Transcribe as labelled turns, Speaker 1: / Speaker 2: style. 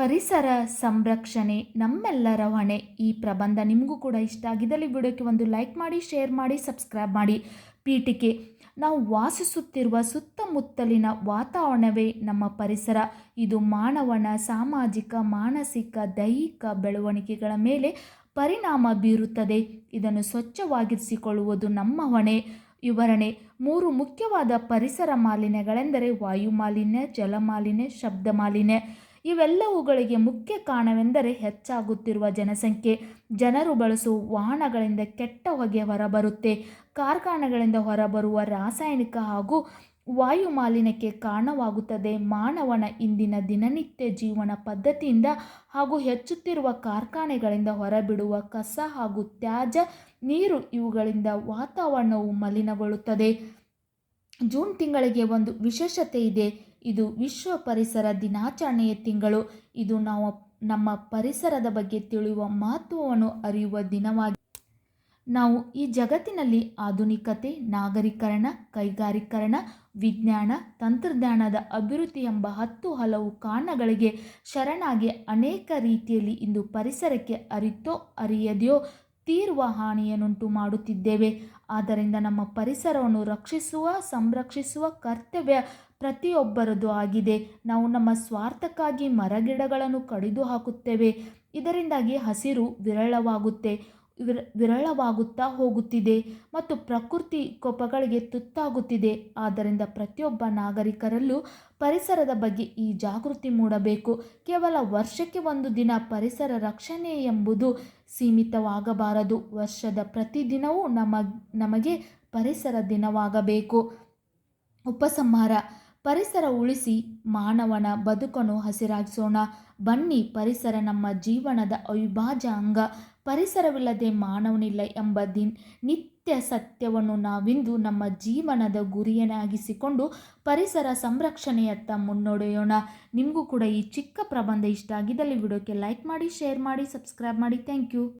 Speaker 1: ಪರಿಸರ ಸಂರಕ್ಷಣೆ, ನಮ್ಮೆಲ್ಲರ ಹೊಣೆ. ಈ ಪ್ರಬಂಧ ನಿಮಗೂ ಕೂಡ ಇಷ್ಟ ಆಗಿದ್ದಲ್ಲಿ ವಿಡಿಯೋಕ್ಕೆ ಒಂದು ಲೈಕ್ ಮಾಡಿ, ಶೇರ್ ಮಾಡಿ, ಸಬ್ಸ್ಕ್ರೈಬ್ ಮಾಡಿ. ಪೀಠಿಕೆ, ನಾವು ವಾಸಿಸುತ್ತಿರುವ ಸುತ್ತಮುತ್ತಲಿನ ವಾತಾವರಣವೇ ನಮ್ಮ ಪರಿಸರ. ಇದು ಮಾನವನ ಸಾಮಾಜಿಕ, ಮಾನಸಿಕ, ದೈಹಿಕ ಬೆಳವಣಿಗೆಗಳ ಮೇಲೆ ಪರಿಣಾಮ ಬೀರುತ್ತದೆ. ಇದನ್ನು ಸ್ವಚ್ಛವಾಗಿರಿಸಿಕೊಳ್ಳುವುದು ನಮ್ಮ ಹೊಣೆ. ವಿವರಣೆ, ಮೂರು ಮುಖ್ಯವಾದ ಪರಿಸರ ಮಾಲಿನ್ಯಗಳೆಂದರೆ ವಾಯು ಮಾಲಿನ್ಯ ಜಲ ಮಾಲಿನ್ಯ ಶಬ್ದ ಮಾಲಿನ್ಯ ಇವೆಲ್ಲವುಗಳಿಗೆ ಮುಖ್ಯ ಕಾರಣವೆಂದರೆ ಹೆಚ್ಚಾಗುತ್ತಿರುವ ಜನಸಂಖ್ಯೆ. ಜನರು ಬಳಸುವ ವಾಹನಗಳಿಂದ ಕೆಟ್ಟ ಹೊಗೆ ಹೊರಬರುತ್ತೆ. ಕಾರ್ಖಾನೆಗಳಿಂದ ಹೊರಬರುವ ರಾಸಾಯನಿಕ ಹಾಗೂ ವಾಯು ಮಾಲಿನ್ಯಕ್ಕೆ ಕಾರಣವಾಗುತ್ತದೆ. ಮಾನವನ ಇಂದಿನ ದಿನನಿತ್ಯ ಜೀವನ ಪದ್ಧತಿಯಿಂದ ಹಾಗೂ ಹೆಚ್ಚುತ್ತಿರುವ ಕಾರ್ಖಾನೆಗಳಿಂದ ಹೊರಬಿಡುವ ಕಸ ಹಾಗೂ ತ್ಯಾಜ್ಯ, ನೀರು ಇವುಗಳಿಂದ ವಾತಾವರಣವು ಮಲಿನಗೊಳ್ಳುತ್ತದೆ. ಜೂನ್ ತಿಂಗಳಿಗೆ ಒಂದು ವಿಶೇಷತೆ ಇದೆ. ಇದು ವಿಶ್ವ ಪರಿಸರ ದಿನಾಚರಣೆಯ ತಿಂಗಳು. ಇದು ನಾವು ನಮ್ಮ ಪರಿಸರದ ಬಗ್ಗೆ ತಿಳಿಯುವ ಮಹತ್ವವನ್ನು ಅರಿಯುವ ದಿನವಾಗಿದೆ ನಾವು ಈ ಜಗತ್ತಿನಲ್ಲಿ ಆಧುನಿಕತೆ, ನಾಗರೀಕರಣ, ಕೈಗಾರೀಕರಣ, ವಿಜ್ಞಾನ, ತಂತ್ರಜ್ಞಾನದ ಅಭಿವೃದ್ಧಿ ಎಂಬ ಹತ್ತು ಹಲವು ಕಾರಣಗಳಿಗೆ ಶರಣಾಗಿ ಅನೇಕ ರೀತಿಯಲ್ಲಿ ಇಂದು ಪರಿಸರಕ್ಕೆ ಅರಿತೋ, ಅರಿಯದೆಯೋ ತೀರುವ ಹಾನಿಯನ್ನುಂಟು ಮಾಡುತ್ತಿದ್ದೇವೆ. ಆದ್ದರಿಂದ ನಮ್ಮ ಪರಿಸರವನ್ನು ರಕ್ಷಿಸುವ, ಸಂರಕ್ಷಿಸುವ ಕರ್ತವ್ಯ ಪ್ರತಿಯೊಬ್ಬರದು ಆಗಿದೆ. ನಾವು ನಮ್ಮ ಸ್ವಾರ್ಥಕ್ಕಾಗಿ ಮರಗಿಡಗಳನ್ನು ಕಡಿದು ಹಾಕುತ್ತೇವೆ ಇದರಿಂದಾಗಿ ಹಸಿರು ವಿರಳವಾಗುತ್ತೆ. ವಿರ, ವಿರಳವಾಗುತ್ತಾ ಹೋಗುತ್ತಿದೆ ಮತ್ತು ಪ್ರಕೃತಿ ಕೋಪಗಳಿಗೆ ತುತ್ತಾಗುತ್ತಿದೆ. ಆದ್ದರಿಂದ ಪ್ರತಿಯೊಬ್ಬ ನಾಗರಿಕರಲ್ಲೂ ಪರಿಸರದ ಬಗ್ಗೆ ಈ ಜಾಗೃತಿ ಮೂಡಬೇಕು. ಕೇವಲ ವರ್ಷಕ್ಕೆ ಒಂದು ದಿನ ಪರಿಸರ ರಕ್ಷಣೆ ಎಂಬುದು ಸೀಮಿತವಾಗಬಾರದು. ವರ್ಷದ ಪ್ರತಿದಿನವೂ ನಮ್ಮ, ನಮಗೆ ಪರಿಸರ ದಿನವಾಗಬೇಕು. ಉಪಸಂಹಾರ, ಪರಿಸರ ಉಳಿಸಿ ಮಾನವನ ಬದುಕನ್ನು ಹಸಿರಾಗಿಸೋಣ. ಬನ್ನಿ, ಪರಿಸರ ನಮ್ಮ ಜೀವನದ ಅವಿಭಾಜ್ಯ ಅಂಗ. ಪರಿಸರವಿಲ್ಲದೆ ಮಾನವನಿಲ್ಲ ಎಂಬ ದಿನ್ ನಿತ್ಯ ಸತ್ಯವನ್ನು ನಾವಿಂದು ನಮ್ಮ ಜೀವನದ ಗುರಿಯನ್ನಾಗಿಸಿಕೊಂಡು ಪರಿಸರ ಸಂರಕ್ಷಣೆಯತ್ತ ಮುನ್ನಡೆಯೋಣ. ನಿಮಗೂ ಕೂಡ ಈ ಚಿಕ್ಕ ಪ್ರಬಂಧ ಇಷ್ಟ ಆಗಿದ್ದಲ್ಲಿ ವಿಡಿಯೋಕ್ಕೆ ಲೈಕ್ ಮಾಡಿ, ಶೇರ್ ಮಾಡಿ, ಸಬ್ಸ್ಕ್ರೈಬ್ ಮಾಡಿ. Thank you.